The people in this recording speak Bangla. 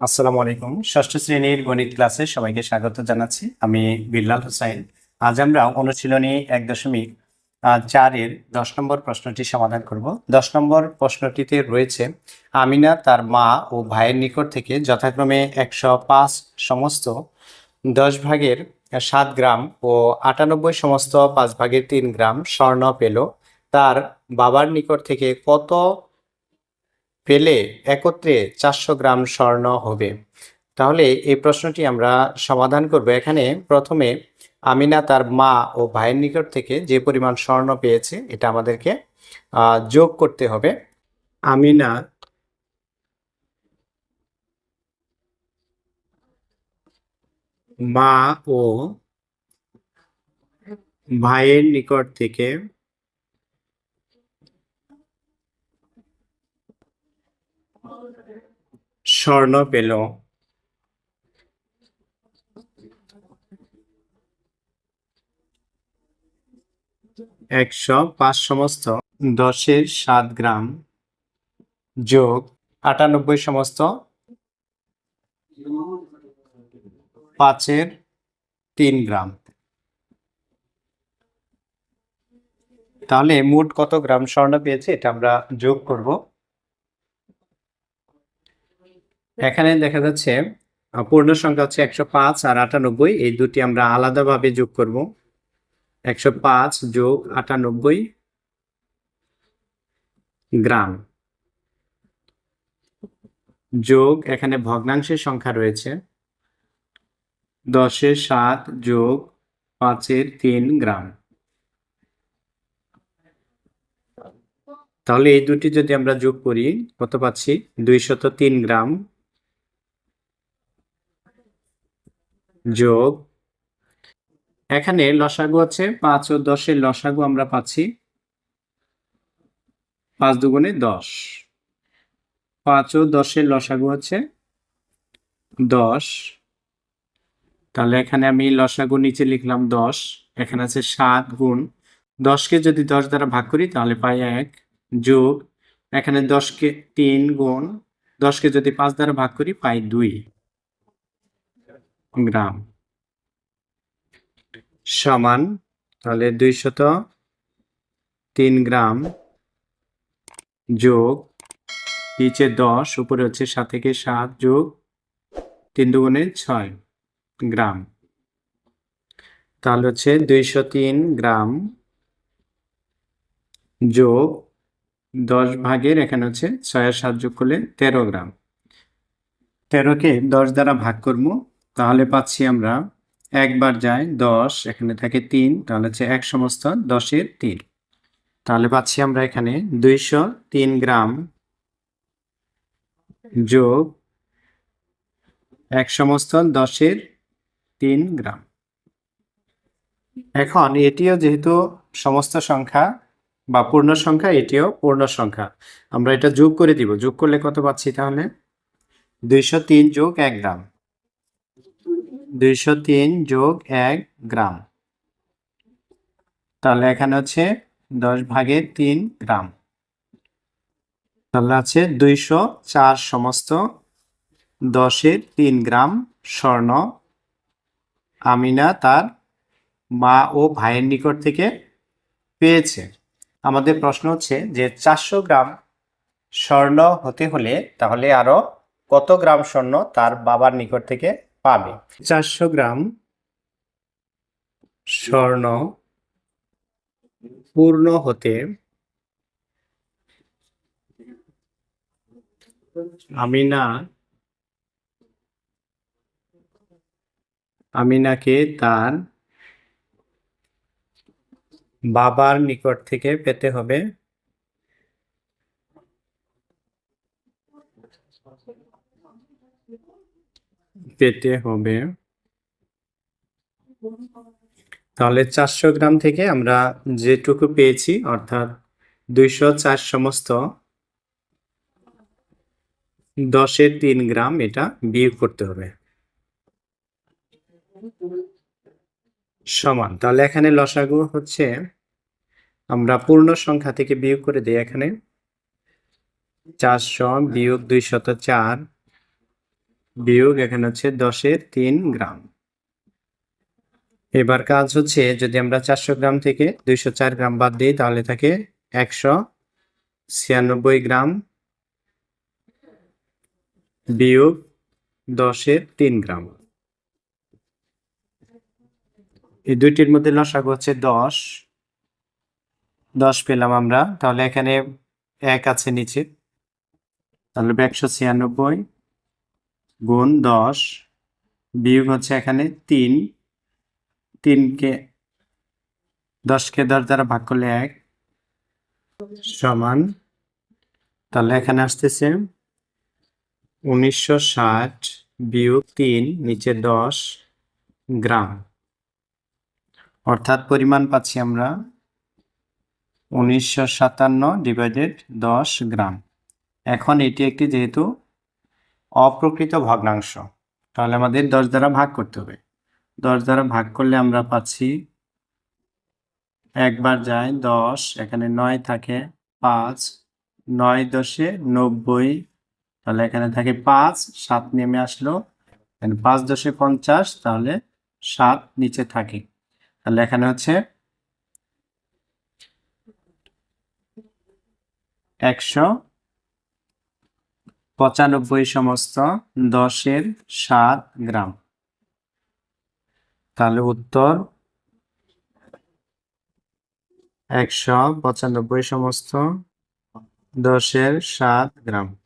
আসসালামু আলাইকুম। ষষ্ঠ শ্রেণির গণিত ক্লাসে সবাইকে স্বাগত জানাচ্ছি। আমি বিল্লাল হোসাইন আজ আমরা অনুশীলনী এক দশমিক চারের দশ নম্বর প্রশ্নটি সমাধান করব। দশ নম্বর প্রশ্নটিতে রয়েছে, আমিনা তার মা ও ভাইয়ের নিকট থেকে যথাক্রমে একশো পাঁচ সমস্ত দশ ভাগের সাত গ্রাম ও আটানব্বই সমস্ত পাঁচ ভাগের তিন গ্রাম স্বর্ণ পেল। তার বাবার নিকট থেকে কত পেলে একত্রে চারশো গ্রাম স্বর্ণ হবে। তাহলে এই প্রশ্নটি আমরা সমাধান করব। এখানে প্রথমে আমিনা তার মা ও ভাইয়ের নিকট থেকে যে পরিমাণ স্বর্ণ পেয়েছে, এটা আমাদেরকে যোগ করতে হবে। আমিনা মা ও ভাইয়ের নিকট থেকে স্বর্ণ পেল। একশো পাঁচ সমস্ত দশের সাত গ্রাম যোগ আটানব্বই সমস্ত পাঁচের তিন গ্রাম। তাহলে মোট কত গ্রাম স্বর্ণ পেয়েছে এটা আমরা যোগ করব। এখানে দেখা যাচ্ছে পূর্ণ সংখ্যা হচ্ছে একশো পাঁচ আর আটানব্বই। এই দুটি আমরা আলাদাভাবে যোগ করব। একশো পাঁচ যোগ আটানব্বই গ্রাম যোগ এখানে ভগ্নাংশের সংখ্যা রয়েছে। দশের সাত যোগ পাঁচের তিন গ্রাম। তাহলে এই দুটি যদি আমরা যোগ করি, কত পাচ্ছি? দুইশত তিন গ্রাম। যোগ। এখানে লসাগু আছে, পাঁচ ও দশের লসাগু আমরা পাচ্ছি। পাঁচ দুগুণে দশ। পাঁচ ও দশের লসাগু হচ্ছে দশ। তাহলে এখানে আমি লসাগু নিচে লিখলাম দশ। এখানে আছে সাত গুণ। দশকে যদি দশ দ্বারা ভাগ করি, তাহলে পাই এক যোগ। এখানে দশকে তিন গুণ। দশকে যদি পাঁচ দ্বারা ভাগ করি, পাই দুই। গ্রাম। সমান তাহলে দুইশত তিন গ্রাম যোগ নিচে দশ, উপরে হচ্ছে সাত থেকে সাত যোগ তিন দুগুণে ছয় গ্রাম। তাহলে হচ্ছে দুইশো তিন গ্রাম যোগ দশ ভাগের, এখানে হচ্ছে ছয় সাত যোগ করলে তেরো গ্রাম। তেরোকে দশ দ্বারা ভাগ করব তাহলে পাচ্ছি আমরা একবার যায় দশ, এখানে থাকে তিন, তাহলে হচ্ছে এক সমস্ত দশের তিন। তাহলে পাচ্ছি আমরা এখানে দুইশো তিন গ্রাম যোগ এক সমস্ত দশের তিন গ্রাম। এখন এটিও যেহেতু সমস্ত সংখ্যা বা পূর্ণ সংখ্যা, এটিও পূর্ণ সংখ্যা। আমরা এটা যোগ করে দিব। যোগ করলে কত পাচ্ছি তাহলে? দুইশো তিন যোগ এক গ্রাম। দুইশো তিন যোগ এক গ্রাম। তাহলে এখানে হচ্ছে দশ ভাগের তিন গ্রাম। তাহলে আছে দুইশো চার সমস্ত দশের তিন গ্রাম স্বর্ণ। আমিনা তার মা ও ভাইয়ের নিকট থেকে পেয়েছে। আমাদের প্রশ্ন হচ্ছে যে চারশো গ্রাম স্বর্ণ হতে হলে তাহলে আরও কত গ্রাম স্বর্ণ তার বাবার নিকট থেকে পাবে। চারশো গ্রাম স্বর্ণ পূর্ণ হতে আমিনা আমিনাকে তার বাবার নিকট থেকে পেতে হবে। পেতে হবে। তাহলে চারশো গ্রাম থেকে আমরা যেটুকু পেয়েছি, অর্থাৎ দুইশো চার সমস্ত দশের তিন গ্রাম এটা বিয়োগ করতে হবে। সমান। তাহলে এখানে লসাগু হচ্ছে, আমরা পূর্ণ সংখ্যা থেকে বিয়োগ করে দিই এখানে। চারশো বিয়োগ দুইশত চার বিয়োগ এখানে হচ্ছে দশের তিন গ্রাম। এবার কাজ হচ্ছে যদি আমরা চারশো গ্রাম থেকে দুইশো চার গ্রাম বাদ দিই, তাহলে থাকে একশো ছিয়ানব্বই গ্রাম বিয়োগ দশের তিন গ্রাম। এই দুইটির মধ্যে লসাগু হচ্ছে দশ। দশ পেলাম আমরা, তাহলে এখানে এক আছে নিচে। তাহলে একশো ছিয়ানব্বই। গুণ দশ বিয়োগ হচ্ছে এখানে তিন। তিনকে দশকে দশ দ্বারা ভাগ করলে এক সমান। তাহলে এখানে আসতেছে উনিশশো ষাট বিয়োগ তিন নিচে দশ গ্রাম। অর্থাৎ পরিমাণ পাচ্ছি আমরা উনিশশো সাতান্ন ডিভাইডেড দশ গ্রাম। এখন এটি একটি যেহেতু অপ্রকৃত ভগ্নাংশ। তাহলে আমাদের দশ দ্বারা ভাগ করতে হবে। দশ দ্বারা ভাগ করলে আমরা পাচ্ছি একবার যায় দশ, এখানে নয় থাকে পাঁচ, নয় দশে নব্বই, তাহলে এখানে থাকে পাঁচ, সাত নেমে আসলো। পাঁচ দশে পঞ্চাশ, তাহলে সাত নিচে থাকে। তাহলে এখানে হচ্ছে একশো পঁচানব্বই সমস্ত দশের সাত গ্রাম। তাহলে উত্তর একশো পঁচানব্বই সমস্ত দশের সাত গ্রাম।